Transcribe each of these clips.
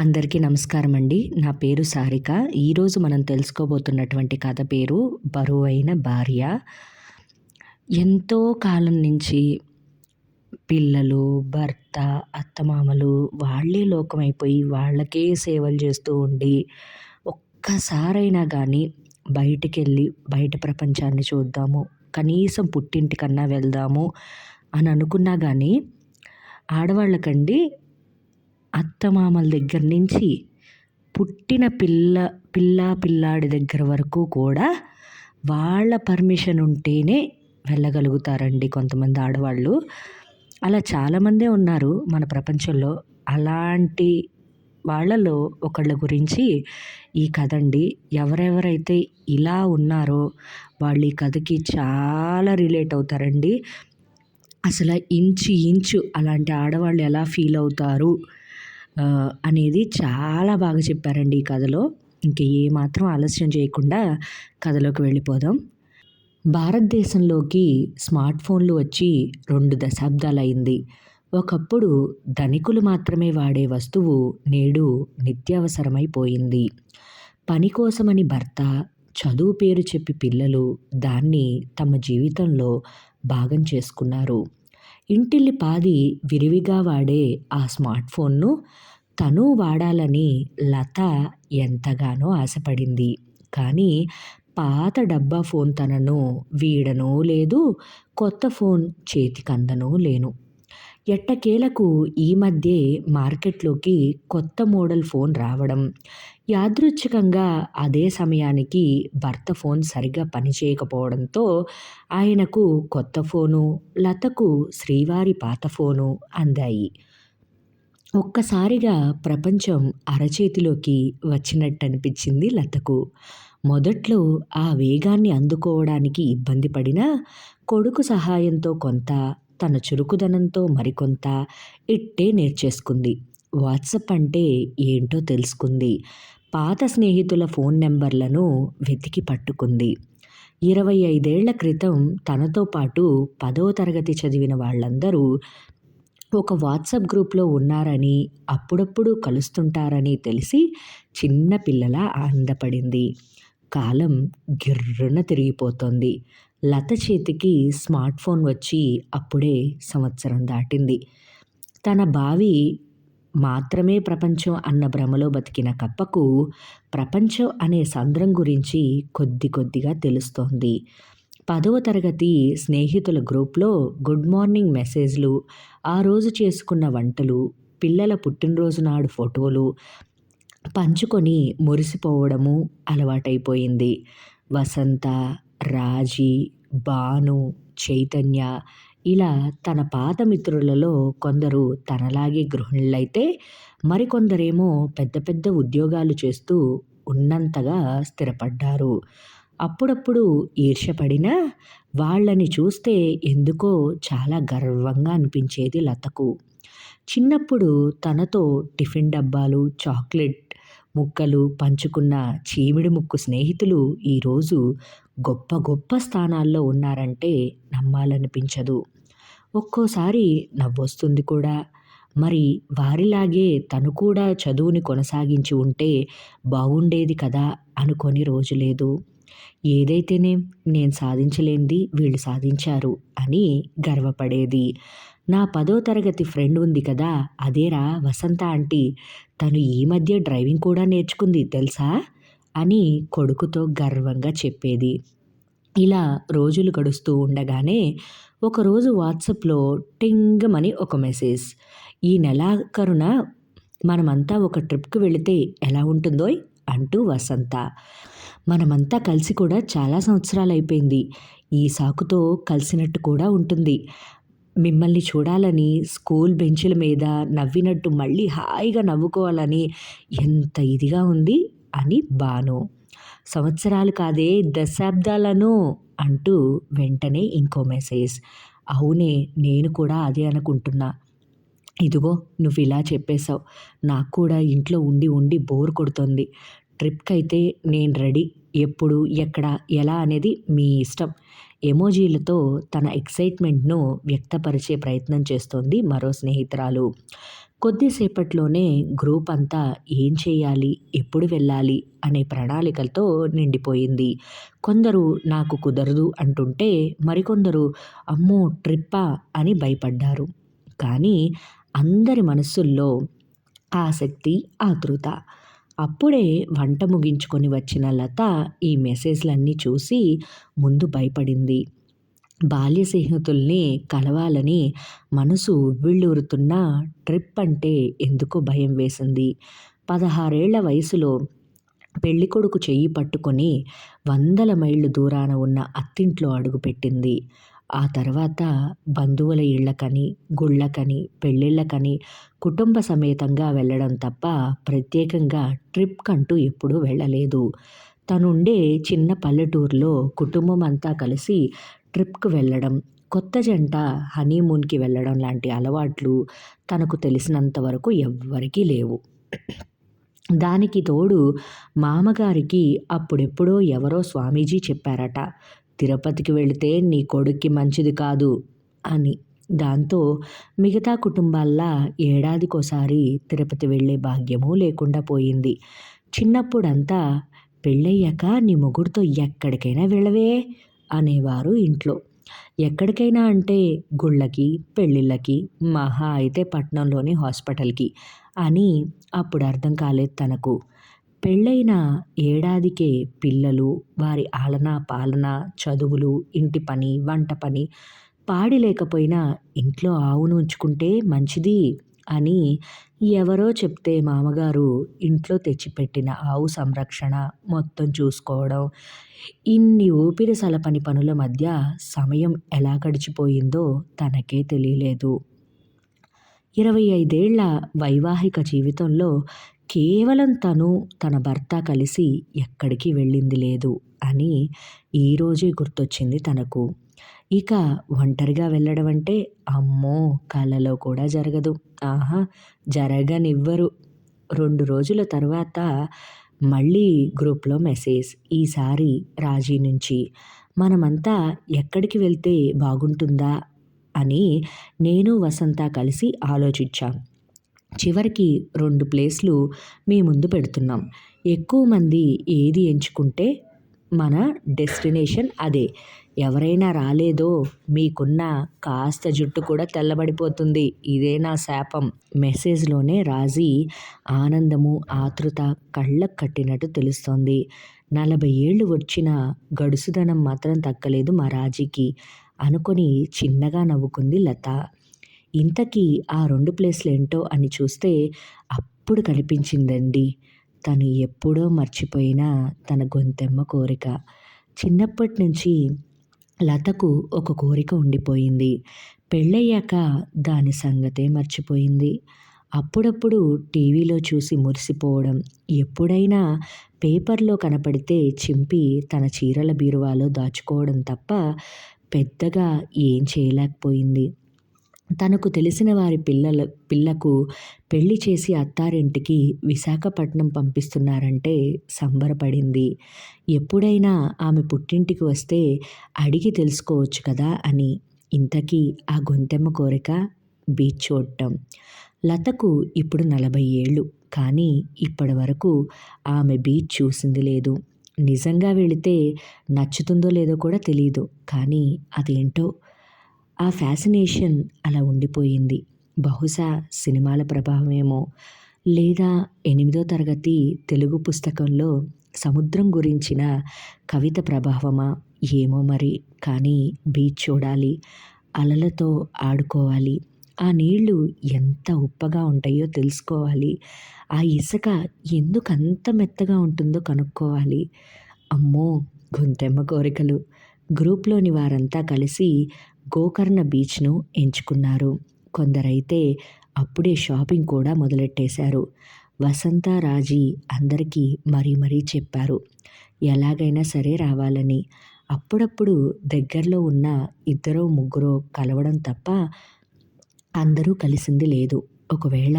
అందరికీ నమస్కారం అండి నా పేరు సారిక. ఈరోజు మనం తెలుసుకోబోతున్నటువంటి కథ పేరు బరువైన భార్య. ఎంతో కాలం నుంచి పిల్లలు భర్త అత్తమామలు వాళ్ళే లోకమైపోయి వాళ్ళకే సేవలు చేస్తూ ఉండి ఒక్కసారైనా కానీ బయటికి వెళ్ళి బయట ప్రపంచాన్ని చూద్దాము కనీసం పుట్టింటికన్నా వెళ్దాము అని అనుకున్నా కానీ ఆడవాళ్ళకండి అత్తమామల దగ్గర నుంచి పుట్టిన పిల్ల పిల్ల పిల్లాడి దగ్గర వరకు కూడా వాళ్ళ పర్మిషన్ ఉంటేనే వెళ్ళగలుగుతారండి కొంతమంది ఆడవాళ్ళు. అలా చాలామందే ఉన్నారు మన ప్రపంచంలో. అలాంటి వాళ్ళలో ఒకళ్ళ గురించి ఈ కథ అండి ఎవరెవరైతే ఇలా ఉన్నారో వాళ్ళు ఈ కథకి చాలా రిలేట్ అవుతారండి. అసలు ఇంచు ఇంచు అలాంటి ఆడవాళ్ళు ఎలా ఫీల్ అవుతారు? అనేది చాలా బాగా చెప్పారండి ఈ కథలో. ఇంక ఏమాత్రం ఆలస్యం చేయకుండా కథలోకి వెళ్ళిపోదాం. భారతదేశంలోకి స్మార్ట్ ఫోన్లు వచ్చి రెండు దశాబ్దాలైంది ఒకప్పుడు ధనికులు మాత్రమే వాడే వస్తువు నేడు నిత్యావసరమైపోయింది. పని కోసమని భర్త చదువు పేరు చెప్పి పిల్లలు దాన్ని తమ జీవితంలో భాగం చేసుకున్నారు. ఇంటిల్లి పాది విరివిగా వాడే ఆ స్మార్ట్ ఫోన్ను తను వాడాలని లత ఎంతగానో ఆశపడింది. కానీ పాత డబ్బా ఫోన్ తనను వీడనో లేదు కొత్త ఫోన్ చేతికందనూ లేను. ఎట్టకేలకు ఈ మధ్యే మార్కెట్లోకి కొత్త మోడల్ ఫోన్ రావడం యాదృచ్ఛికంగా అదే సమయానికి భర్త ఫోన్ సరిగా పనిచేయకపోవడంతో ఆయనకు కొత్త ఫోను లతకు శ్రీవారి పాత ఫోను అందాయి. ఒక్కసారిగా ప్రపంచం అరచేతిలోకి వచ్చినట్టు అనిపించింది లతకు. మొదట్లో ఆ వేగాన్ని అందుకోవడానికి ఇబ్బంది పడినా కొడుకు సహాయంతో కొంత తన చురుకుదనంతో మరికొంత ఇట్టే నేర్చేసుకుంది. వాట్సప్ అంటే ఏంటో తెలుసుకుంది. పాత స్నేహితుల ఫోన్ నెంబర్లను వెతికి పట్టుకుంది. ఇరవై ఐదేళ్ళ క్రితం తనతో పాటు పదో తరగతి చదివిన వాళ్ళందరూ ఒక వాట్సాప్ గ్రూప్లో ఉన్నారని అప్పుడప్పుడు కలుస్తుంటారని తెలిసి చిన్న పిల్లల ఆనందపడింది. కాలం గిర్రున తిరిగిపోతోంది. లత చేతికి స్మార్ట్ ఫోన్ వచ్చి అప్పుడే సంవత్సరం దాటింది. తన బావి మాత్రమే ప్రపంచం అన్న భ్రమలో బతికిన కప్పకు ప్రపంచం అనే సంద్రం గురించి కొద్ది కొద్దిగా తెలుస్తోంది. పదవ తరగతి స్నేహితుల గ్రూప్లో గుడ్ మార్నింగ్ మెసేజ్లు ఆ రోజు చేసుకున్న వంటలు పిల్లల పుట్టినరోజు నాడు ఫోటోలు పంచుకొని మురిసిపోవడము అలవాటైపోయింది. వసంత రాజీ భాను చైతన్య ఇలా తన పాత మిత్రులలో కొందరు తనలాగే గృహిణులైతే మరికొందరేమో పెద్ద పెద్ద ఉద్యోగాలు చేస్తూ ఉన్నంతగా స్థిరపడ్డారు. అప్పుడప్పుడు ఈర్షపడినా వాళ్ళని చూస్తే ఎందుకో చాలా గర్వంగా అనిపించేది లతకు. చిన్నప్పుడు తనతో టిఫిన్ డబ్బాలు చాక్లెట్ ముక్కలు పంచుకున్న చీమిడి ముక్కు స్నేహితులు ఈరోజు గొప్ప గొప్ప స్థానాల్లో ఉన్నారంటే నమ్మాలనిపించదు. ఒక్కోసారి నవ్వొస్తుంది కూడా. మరి వారిలాగే తను కూడా చదువుని కొనసాగించి ఉంటే బాగుండేది కదా అనుకొని రోజు లేదు. ఏదైతేనే నేను సాధించలేంది వీళ్ళు సాధించారు అని గర్వపడేది. నా పదో తరగతి ఫ్రెండ్ ఉంది కదా అదేరా వసంత ఆంటీ. తను ఈ మధ్య డ్రైవింగ్ కూడా నేర్చుకుంది తెలుసా? అని కొడుకుతో గర్వంగా చెప్పేది. ఇలా రోజులు గడుస్తూ ఉండగానే ఒకరోజు వాట్సాప్లో టింగమని ఒక మెసేజ్. ఈ నెలాఖరున మనమంతా ఒక ట్రిప్కి వెళితే ఎలా ఉంటుందో అంటూ వసంత. మనమంతా కలిసి కూడా చాలా సంవత్సరాలు అయిపోయింది ఈ సాకుతో కలిసినట్టు కూడా ఉంటుంది. మిమ్మల్ని చూడాలని స్కూల్ బెంచుల మీద నవ్వినట్టు మళ్ళీ హాయిగా నవ్వుకోవాలని ఎంత ఇదిగా ఉంది. అని బాను. సంవత్సరాలు కాదే దశాబ్దాలను అంటూ వెంటనే ఇంకో మెసేజ్. అవునే నేను కూడా అదే అనుకుంటున్నా. ఇదిగో నువ్వు ఇలా చెప్పేశావు. నాకు కూడా ఇంట్లో ఉండి ఉండి బోర్ కొడుతుంది. ట్రిప్కి అయితే నేను రెడీ. ఎప్పుడు ఎక్కడ ఎలా అనేది మీ ఇష్టం. ఎమోజీలతో తన ఎక్సైట్మెంట్ను వ్యక్తపరిచే ప్రయత్నం చేస్తోంది మరో స్నేహితురాలు. కొద్దిసేపట్లోనే గ్రూప్ అంతా ఏం చేయాలి ఎప్పుడు వెళ్ళాలి అనే ప్రణాళికలతో నిండిపోయింది. కొందరు నాకు కుదరదు అంటుంటే మరికొందరు అమ్మో ట్రిప్పా అని భయపడ్డారు. కానీ అందరి మనస్సుల్లో ఆసక్తి ఆతృత. అప్పుడే వంట ముగించుకొని వచ్చిన లత ఈ మెసేజ్లన్నీ చూసి ముందు భయపడింది. బాల్య స్నేహితుల్ని కలవాలని మనసు ఉవ్విళ్ళూరుతున్న ట్రిప్ అంటే ఎందుకో భయం వేసింది. పదహారేళ్ళ వయసులో పెళ్ళికొడుకు చెయ్యి పట్టుకొని వందల మైళ్ళు దూరాన ఉన్న అత్తింట్లో అడుగుపెట్టింది. ఆ తర్వాత బంధువుల ఇళ్ళకని గుళ్ళకని పెళ్ళిళ్ళకని కుటుంబ సమేతంగా వెళ్ళడం తప్ప ప్రత్యేకంగా ట్రిప్ కంటూ ఎప్పుడూ వెళ్ళలేదు. తనుండే చిన్న పల్లెటూరులో కుటుంబం అంతా కలిసి ట్రిప్కి వెళ్ళడం కొత్త జంట హనీమూన్కి వెళ్ళడం లాంటి అలవాట్లు తనకు తెలిసినంత వరకు ఎవ్వరికీ లేవు. దానికి తోడు మామగారికి అప్పుడెప్పుడో ఎవరో స్వామీజీ చెప్పారట తిరుపతికి వెళితే నీ కొడుక్కి మంచిది కాదు అని. దాంతో మిగతా కుటుంబాల్లా ఏడాదికోసారి తిరుపతి వెళ్ళే భాగ్యమూ లేకుండా పోయింది. చిన్నప్పుడంతా పెళ్ళయ్యాక నీ మొగుడితో ఎక్కడికైనా వెళ్ళవే అనేవారు ఇంట్లో. ఎక్కడికైనా అంటే గుళ్ళకి పెళ్ళిళ్ళకి మహా అయితే పట్నంలోని హాస్పిటల్కి అని అప్పుడు అర్థం కాలేదు తనకు. పెళ్ళైన ఏడాదికే పిల్లలు వారి ఆలన పాలన చదువులు ఇంటి పని వంట పని పాడి లేకపోయినా ఇంట్లో ఆవును ఉంచుకుంటే మంచిది అని ఎవరో చెప్తే మామగారు ఇంట్లో తెచ్చిపెట్టిన ఆవు సంరక్షణ మొత్తం చూసుకోవడం ఇన్ని ఊపిరి సలపని పనుల మధ్య సమయం ఎలా గడిచిపోయిందో తనకే తెలియలేదు. ఇరవై ఐదేళ్ళ వైవాహిక జీవితంలో కేవలం తను తన భర్త కలిసి ఎక్కడికి వెళ్ళింది లేదు అని ఈరోజే గుర్తొచ్చింది తనకు. ఇక ఒంటరిగా వెళ్ళడం అంటే అమ్మో! కలలో కూడా జరగదు. ఆహా! జరగనివ్వరు. రెండు రోజుల తర్వాత మళ్ళీ గ్రూప్లో మెసేజ్. ఈసారి రాజీ నుంచి మనమంతా ఎక్కడికి వెళ్తే బాగుంటుందా అని నేను వసంత కలిసి ఆలోచించాం. చివరికి రెండు ప్లేస్లు మీ ముందు పెడుతున్నాం. ఎక్కువ మంది ఏది ఎంచుకుంటే మన డెస్టినేషన్ అదే. ఎవరైనా రాలేదో మీకున్న కాస్త జుట్టు కూడా తెల్లబడిపోతుంది. ఇదే నా శాపం. మెసేజ్లోనే రాజీ ఆనందము ఆతృత కళ్ళకు కట్టినట్టు తెలుస్తోంది. నలభై ఏళ్ళు వచ్చిన గడుసుదనం మాత్రం తక్కలేదు మా రాజీకి. అనుకొని చిన్నగా నవ్వుకుంది లత. ఇంతకీ ఆ రెండు ప్లేస్లు ఏంటో అని చూస్తే అప్పుడు కనిపించిందండి. తను ఎప్పుడో మర్చిపోయిన తన గొంతెమ్మ కోరిక. చిన్నప్పటి నుంచి లతకు ఒక కోరిక ఉండిపోయింది. పెళ్ళయ్యాక దాని సంగతే మర్చిపోయింది. అప్పుడప్పుడు టీవీలో చూసి మురిసిపోవడం ఎప్పుడైనా పేపర్లో కనపడితే చింపి తన చీరల బీరువాలో దాచుకోవడం తప్ప పెద్దగా ఏం చేయలేకపోయింది. తనకు తెలిసిన వారి పిల్లల పిల్లకు పెళ్ళి చేసి అత్తారింటికి విశాఖపట్నం పంపిస్తున్నారంటే సంబరపడింది. ఎప్పుడైనా ఆమె పుట్టింటికి వస్తే అడిగి తెలుసుకోవచ్చు కదా అని. ఇంతకీ ఆ గొంతెమ్మ కోరిక బీచ్ చూడటం లతకు ఇప్పుడు నలభై ఏళ్ళు. కానీ ఇప్పటి వరకు ఆమె బీచ్ చూసింది లేదు. నిజంగా వెళితే నచ్చుతుందో లేదో కూడా తెలియదు కానీ అదేంటో ఆ ఫ్యాసినేషన్ అలా ఉండిపోయింది. బహుశా సినిమాల ప్రభావమేమో లేదా ఎనిమిదో తరగతి తెలుగు పుస్తకంలో సముద్రం గురించిన కవిత ప్రభావమా ఏమో మరి. కానీ బీచ్ చూడాలి అలలతో ఆడుకోవాలి ఆ నీళ్ళు ఎంత ఉప్పగా ఉంటాయో తెలుసుకోవాలి ఆ ఇసుక ఎందుకు అంత మెత్తగా ఉంటుందో కనుక్కోవాలి. అమ్మో గొంతెమ్మ కోరికలు. గ్రూప్లోని వారంతా కలిసి గోకర్ణ బీచ్ను ఎంచుకున్నారు. కొందరైతే అప్పుడే షాపింగ్ కూడా మొదలెట్టేశారు. వసంత రాజీ అందరికీ మరీ మరీ చెప్పారు. ఎలాగైనా సరే రావాలని. అప్పుడప్పుడు దగ్గరలో ఉన్న ఇద్దరో ముగ్గురో కలవడం తప్ప అందరూ కలిసింది లేదు. ఒకవేళ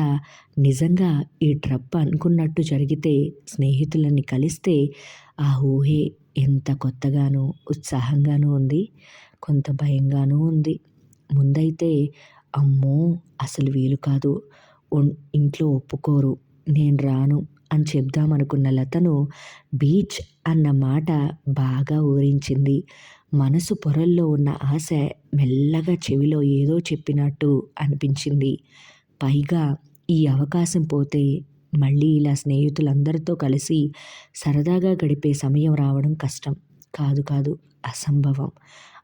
నిజంగా ఈ ట్రప్ అనుకున్నట్టు జరిగితే స్నేహితులని కలిస్తే ఆ ఊహే ఎంత కొత్తగానో ఉత్సాహంగానూ ఉంది. కొంత భయంగానూ ఉంది. ముందైతే అమ్మో అసలు వీలు కాదు. ఇంట్లో ఒప్పుకోరు. నేను రాను అని చెప్దామనుకున్న లతను బీచ్ అన్న మాట బాగా ఊరించింది. మనసు పొరల్లో ఉన్న ఆశ మెల్లగా చెవిలో ఏదో చెప్పినట్టు అనిపించింది. పైగా ఈ అవకాశం పోతే మళ్ళీ ఇలా స్నేహితులందరితో కలిసి సరదాగా గడిపే సమయం రావడం కష్టం. కాదు కాదు అసంభవం.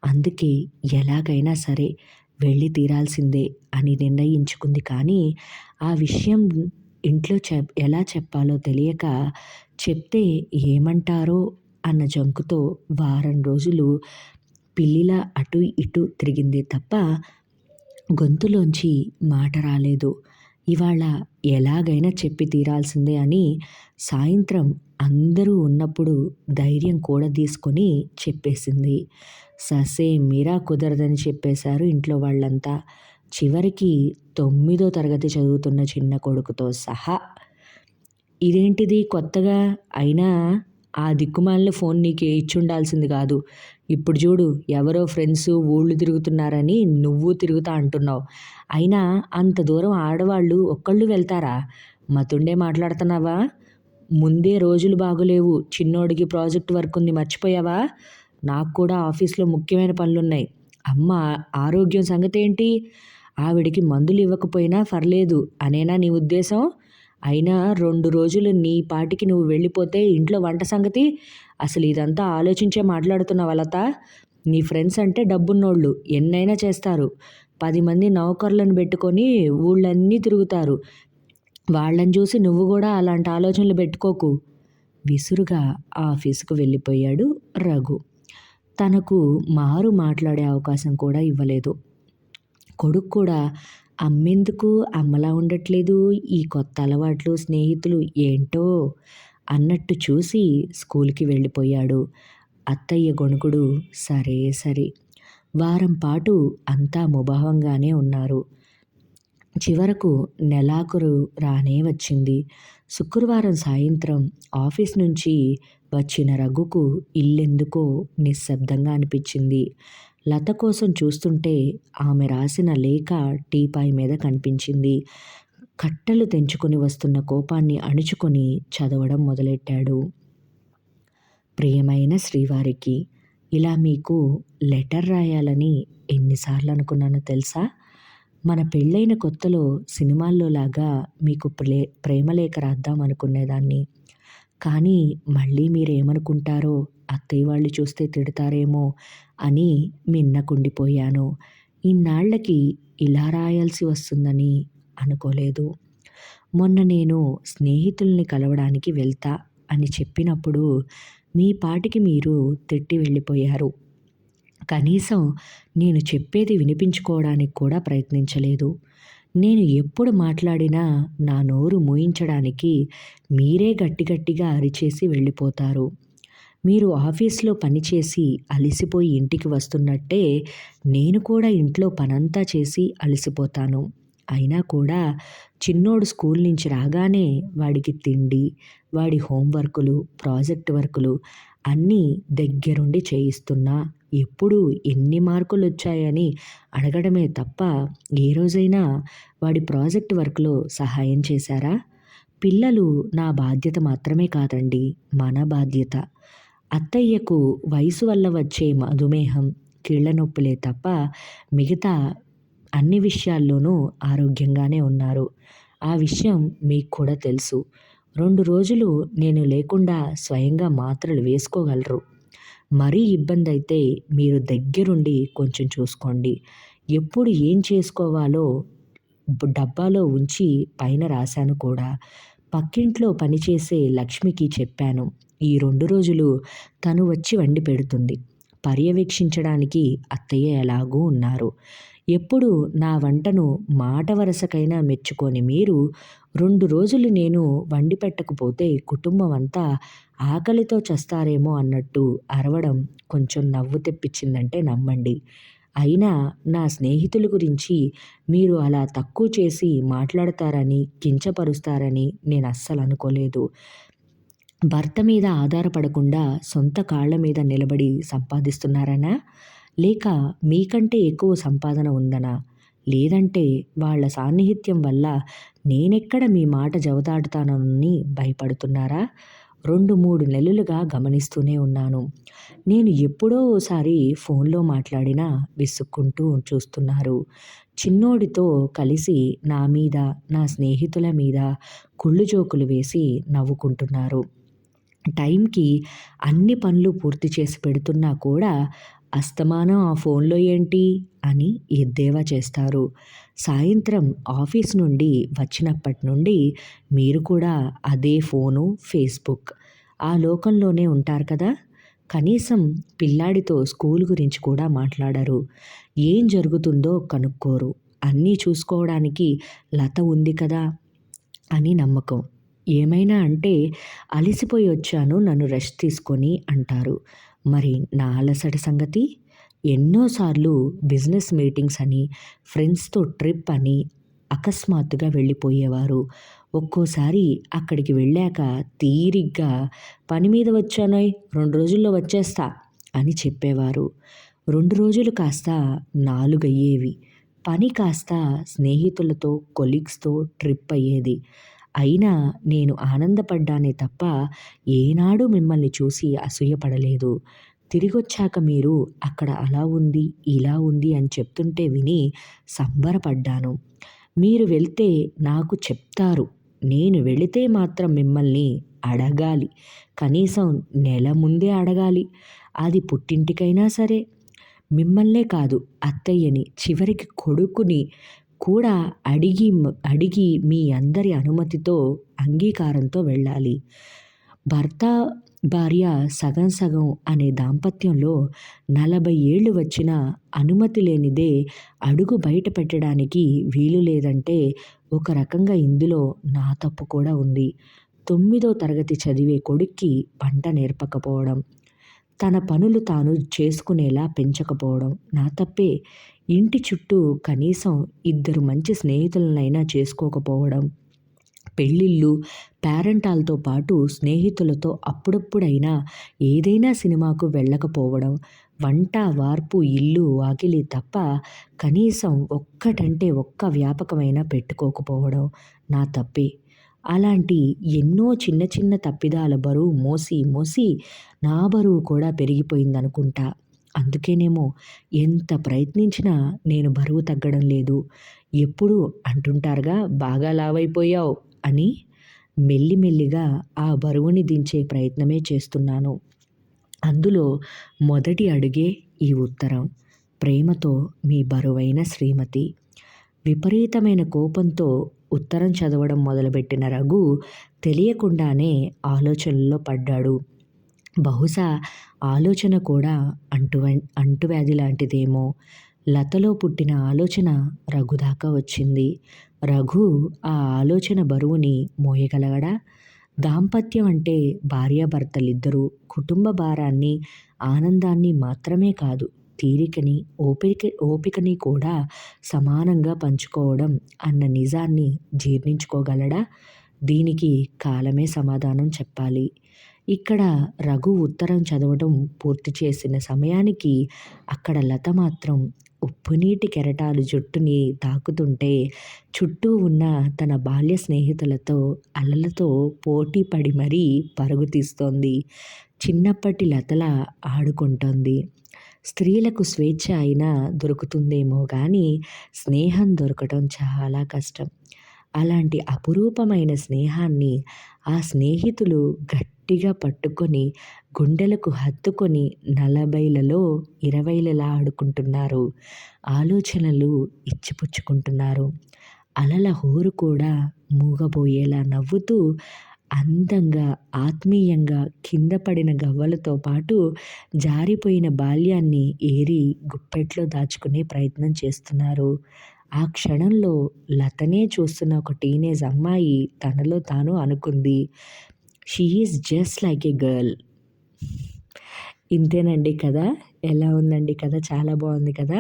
అందుకే ఎలాగైనా సరే వెళ్ళి తీరాల్సిందే అని నిర్ణయించుకుంది. కానీ ఆ విషయం ఇంట్లో చెప్ ఎలా చెప్పాలో తెలియక చెప్తే ఏమంటారో అన్న జంకుతో వారం రోజులు పిల్లిలా అటు ఇటు తిరిగింది తప్ప గొంతులోంచి మాట రాలేదు. ఇవాళ ఎలాగైనా చెప్పి తీరాల్సిందే అని సాయంత్రం అందరూ ఉన్నప్పుడు ధైర్యం కూడా తీసుకొని చెప్పేసింది. ససే మీరా కుదరదని చెప్పేశారు ఇంట్లో వాళ్ళంతా. చివరికి తొమ్మిదో తరగతి చదువుతున్న చిన్న కొడుకుతో సహా. ఇదేంటిది కొత్తగా? అయినా ఆ దిక్కుమాలిన ఫోన్ నీకు ఇచ్చుండాల్సింది కాదు. ఇప్పుడు చూడు ఎవరో ఫ్రెండ్స్ ఊళ్ళు తిరుగుతున్నారని నువ్వు తిరుగుతా అంటున్నావు. అయినా అంత దూరం ఆడవాళ్ళు ఒక్కళ్ళు వెళ్తారా? మతుండే మాట్లాడుతున్నావా? ముందే రోజులు బాగోలేవు. చిన్నోడికి ప్రాజెక్ట్ వర్క్ ఉంది మర్చిపోయావా? నాకు కూడా ఆఫీస్లో ముఖ్యమైన పనులున్నాయి. అమ్మ ఆరోగ్యం సంగతి ఏంటి ఆవిడికి మందులు ఇవ్వకపోయినా పర్లేదు. అనేనా నీ ఉద్దేశం? అయినా రెండు రోజులు నీ పాటికి నువ్వు వెళ్ళిపోతే ఇంట్లో వంట సంగతి? అసలు ఇదంతా ఆలోచించే మాట్లాడుతున్న అలత నీ ఫ్రెండ్స్ అంటే డబ్బున్నోళ్ళు ఎన్నైనా చేస్తారు. పది మంది నౌకర్లను పెట్టుకొని ఊళ్ళన్నీ తిరుగుతారు. వాళ్ళని చూసి నువ్వు కూడా అలాంటి ఆలోచనలు పెట్టుకోకు. విసురుగా ఆఫీసుకు వెళ్ళిపోయాడు రఘు. తనకు మారు మాట్లాడే అవకాశం కూడా ఇవ్వలేదు. కొడుకు కూడా అమ్మేందుకు అమ్మలా ఉండట్లేదు ఈ కొత్త అలవాట్లు స్నేహితులు ఏంటో అన్నట్టు చూసి స్కూల్కి వెళ్ళిపోయాడు. అత్తయ్య గొణుకుడు సరే సరే. వారం పాటు అంతా ముభావంగానే ఉన్నారు. చివరకు నెలాఖరు రానే వచ్చింది. శుక్రవారం సాయంత్రం ఆఫీస్ నుంచి వచ్చిన రఘుకు ఇల్లెందుకో నిశ్శబ్దంగా అనిపించింది. లత కోసం చూస్తుంటే ఆమె రాసిన లేఖ టీపాయ్ మీద కనిపించింది. కట్టలు తెంచుకొని వస్తున్న కోపాన్ని అణుచుకొని చదవడం మొదలెట్టాడు. ప్రియమైన శ్రీవారికి ఇలా మీకు లెటర్ రాయాలని ఎన్నిసార్లు అనుకున్నానో తెలుసా? మన పెళ్ళైన కొత్తలో సినిమాల్లో లాగా మీకు ప్రే ప్రేమలేఖ రాద్దాం అనుకునేదాన్ని. కానీ మళ్ళీ మీరేమనుకుంటారో అత్తయ్య వాళ్ళు చూస్తే తిడతారేమో అని మిన్నకుండిపోయాను ఇన్నాళ్ళకి ఇలా రాయాల్సి వస్తుందని అనుకోలేదు. మొన్న నేను స్నేహితుల్ని కలవడానికి వెళ్తా అని చెప్పినప్పుడు మీ పాటికి మీరు తిట్టి వెళ్ళిపోయారు. కనీసం నేను చెప్పేది వినిపించుకోవడానికి కూడా ప్రయత్నించలేదు. నేను ఎప్పుడు మాట్లాడినా నా నోరు మూయించడానికి మీరే గట్టి గట్టిగా అరిచేసి వెళ్ళిపోతారు. మీరు ఆఫీస్లో పనిచేసి అలసిపోయి ఇంటికి వస్తున్నట్టే నేను కూడా ఇంట్లో పనంతా చేసి అలసిపోతాను. అయినా కూడా చిన్నోడు స్కూల్ నుంచి రాగానే వాడికి తిండి వాడి హోంవర్కులు ప్రాజెక్ట్ వర్కులు అన్నీ దగ్గరుండి చేయిస్తున్నా. ఎప్పుడు ఎన్ని మార్కులు వచ్చాయని అడగడమే తప్ప ఏ రోజైనా వాడి ప్రాజెక్ట్ వర్క్లో సహాయం చేశారా? పిల్లలు నా బాధ్యత మాత్రమే కాదండి మన బాధ్యత. అత్తయ్యకు వయసు వల్ల వచ్చే మధుమేహం కీళ్ళ నొప్పులే తప్ప మిగతా అన్ని విషయాల్లోనూ ఆరోగ్యంగానే ఉన్నారు. ఆ విషయం మీకు కూడా తెలుసు. రెండు రోజులు నేను లేకుండా స్వయంగా మాత్రలు వేసుకోగలరు. మరీ ఇబ్బంది అయితే మీరు దగ్గరుండి కొంచెం చూసుకోండి. ఎప్పుడు ఏం చేసుకోవాలో డబ్బాలో ఉంచి పైన రాశాను కూడా. పక్కింట్లో పనిచేసే లక్ష్మికి చెప్పాను. ఈ రెండు రోజులు తను వచ్చి వండి పెడుతుంది. పర్యవేక్షించడానికి అత్తయ్య ఎలాగూ ఉన్నారు. ఎప్పుడు నా వంటను మాట వరసకైనా మెచ్చుకొని మీరు రెండు రోజులు నేను వండి పెట్టకపోతే కుటుంబం అంతా ఆకలితో చస్తారేమో అన్నట్టు అరవడం కొంచెం నవ్వు తెప్పించిందంటే నమ్మండి. అయినా నా స్నేహితుల గురించి మీరు అలా తక్కువ చేసి మాట్లాడతారని కించపరుస్తారని నేను అస్సలు అనుకోలేదు. భర్త మీద ఆధారపడకుండా సొంత కాళ్ళ మీద నిలబడి సంపాదిస్తున్నారనా? లేక మీకంటే ఎక్కువ సంపాదన ఉందనా? లేదంటే వాళ్ళ సాన్నిహిత్యం వల్ల నేనెక్కడ మీ మాట జవదాటుతానని భయపడుతున్నారా? రెండు మూడు నెలలుగా గమనిస్తూనే ఉన్నాను. నేను ఎప్పుడో ఓసారి ఫోన్లో మాట్లాడినా విసుక్కుంటూ చూస్తున్నారు. చిన్నోడితో కలిసి నా మీద నా స్నేహితుల మీద కుళ్ళు జోకులు వేసి నవ్వుకుంటున్నారు. టైంకి అన్ని పనులు పూర్తి చేసి పెడుతున్నా కూడా అస్తమానం ఆ ఫోన్లో ఏంటి? అని ఎద్దేవా చేస్తారు. సాయంత్రం ఆఫీస్ నుండి వచ్చినప్పటి నుండి మీరు కూడా అదే ఫోను ఫేస్బుక్ ఆ లోకంలోనే ఉంటారు కదా? కనీసం పిల్లాడితో స్కూల్ గురించి కూడా మాట్లాడరు. ఏం జరుగుతుందో కనుక్కోరు. అన్నీ చూసుకోవడానికి లత ఉంది కదా? అని నమ్మకం. ఏమైనా అంటే అలసిపోయి వచ్చాను నన్ను రెస్ట్ తీసుకొని అంటారు. మరి నా అలసట సంగతి? ఎన్నోసార్లు బిజినెస్ మీటింగ్స్ అని ఫ్రెండ్స్తో ట్రిప్ అని అకస్మాత్తుగా వెళ్ళిపోయేవారు. ఒక్కోసారి అక్కడికి వెళ్ళాక తీరిగ్గా పని మీద వచ్చానోయ్ రెండు రోజుల్లో వచ్చేస్తా అని చెప్పేవారు. రెండు రోజులు కాస్త నాలుగయ్యేవి. పని కాస్త స్నేహితులతో కొలీగ్స్తో ట్రిప్ అయ్యేది. అయినా నేను ఆనందపడ్డానే తప్ప ఏనాడు మిమ్మల్ని చూసి అసూయపడలేదు. తిరిగొచ్చాక మీరు అక్కడ అలా ఉంది ఇలా ఉంది అని చెప్తుంటే విని సంబరపడ్డాను. మీరు వెళ్తే నాకు చెప్తారు. నేను వెళితే మాత్రం మిమ్మల్ని అడగాలి. కనీసం నెల ముందే అడగాలి. అది పుట్టింటికైనా సరే. మిమ్మల్నే కాదు అత్తయ్యని చివరికి కొడుకుని కూడా అడిగి అడిగి మీ అందరి అనుమతితో అంగీకారంతో వెళ్ళాలి. భర్త భార్య సగం సగం అనే దాంపత్యంలో నలభై ఏళ్ళు వచ్చిన అనుమతి లేనిదే అడుగు బయట పెట్టడానికి వీలు లేదంటే ఒక రకంగా ఇందులో నా తప్పు కూడా ఉంది. తొమ్మిదో తరగతి చదివే కొడుక్కి పంట నేర్పకపోవడం తన పనులు తాను చేసుకునేలా పెంచకపోవడం నా తప్పే. ఇంటి చుట్టూ కనీసం ఇద్దరు మంచి స్నేహితులనైనా చేసుకోకపోవడం పెళ్ళిళ్ళు పేరెంటాలతో పాటు స్నేహితులతో అప్పుడప్పుడైనా ఏదైనా సినిమాకు వెళ్ళకపోవడం వంట వార్పు ఇల్లు వాకిలి తప్ప కనీసం ఒక్కటంటే ఒక్క వ్యాపకమైనా పెట్టుకోకపోవడం నా తప్పే. అలాంటి ఎన్నో చిన్న చిన్న తప్పిదాల బరువు మోసి మోసి నా బరువు కూడా పెరిగిపోయిందనుకుంటా. అందుకేనేమో ఎంత ప్రయత్నించినా నేను బరువు తగ్గడం లేదు. ఎప్పుడు అంటుంటారుగా బాగా లావైపోయావు అని మెల్లిమెల్లిగా ఆ బరువుని దించే ప్రయత్నమే చేస్తున్నాను. అందులో మొదటి అడుగే ఈ ఉత్తరం ప్రేమతో మీ బరువైన శ్రీమతి. విపరీతమైన కోపంతో ఉత్తరం చదవడం మొదలుపెట్టిన రఘు తెలియకుండానే ఆలోచనల్లో పడ్డాడు. బహుశా ఆలోచన కూడా అంటువ అంటువ్యాధి లాంటిదేమో. లతలో పుట్టిన ఆలోచన రఘు దాకా వచ్చింది. రఘు ఆ ఆలోచన బరువుని మోయగలగడా? దాంపత్యం అంటే భార్యాభర్తలిద్దరూ కుటుంబ భారాన్ని ఆనందాన్ని మాత్రమే కాదు తీరికని ఓపిక ఓపికని కూడా సమానంగా పంచుకోవడం అన్న నిజాన్ని జీర్ణించుకోగలడా? దీనికి కాలమే సమాధానం చెప్పాలి. ఇక్కడ రఘు ఉత్తరం చదవడం పూర్తి చేసిన సమయానికి అక్కడ లత మాత్రం ఉప్పునీటి కెరటాలు జుట్టుని తాకుతుంటే చుట్టూ ఉన్న తన బాల్య స్నేహితులతో అలలతో పోటీ పడి మరీ పరుగు తీస్తోంది. చిన్నప్పటి లతలా ఆడుకుంటోంది. స్త్రీలకు స్వేచ్ఛ అయినా దొరుకుతుందేమో కానీ స్నేహం దొరకటం చాలా కష్టం. అలాంటి అపురూపమైన స్నేహాన్ని ఆ స్నేహితులు గట్టిగా పట్టుకొని గుండెలకు హత్తుకొని నలభైలలో ఇరవైలలా ఆడుకుంటున్నారు. ఆలోచనలు ఇచ్చిపుచ్చుకుంటున్నారు. అలల హోరు కూడా మూగబోయేలా నవ్వుతూ అందంగా ఆత్మీయంగా కింద పడిన గవ్వలతో పాటు జారిపోయిన బాల్యాన్ని ఏరి గుప్పెట్లో దాచుకునే ప్రయత్నం చేస్తున్నారు. ఆ క్షణంలో లతనే చూస్తున్న ఒక టీనేజ్ అమ్మాయి తనలో తాను అనుకుంది she is just like a girl ఇంతేనండి కథ ఎలా ఉందండి కథ? చాలా బాగుంది కదా?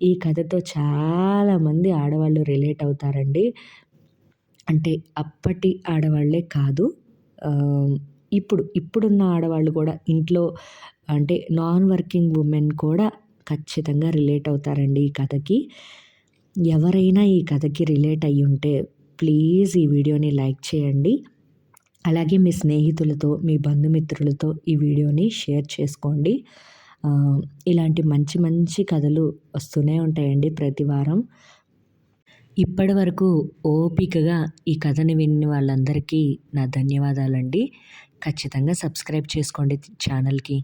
ఈ కథతో చాలామంది ఆడవాళ్ళు రిలేట్ అవుతారండి. అంటే అప్పటి ఆడవాళ్ళే కాదు ఇప్పుడు ఇప్పుడున్న ఆడవాళ్ళు కూడా ఇంట్లో అంటే నాన్ వర్కింగ్ ఉమెన్ కూడా ఖచ్చితంగా రిలేట్ అవుతారండి ఈ కథకి. ఎవరైనా ఈ కథకి రిలేట్ అయ్యి ఉంటే ప్లీజ్ ఈ వీడియోని లైక్ చేయండి. అలాగే మీ స్నేహితులతో మీ బంధుమిత్రులతో ఈ వీడియోని షేర్ చేసుకోండి. ఇలాంటి మంచి మంచి కథలు వస్తూనే ఉంటాయండి ప్రతి వారం. ఇప్పటి వరకు ఓపికగా ఈ కథని విన్న వాళ్ళందరికీ నా ధన్యవాదాలండి. ఖచ్చితంగా సబ్స్క్రైబ్ చేసుకోండి ఛానల్కి.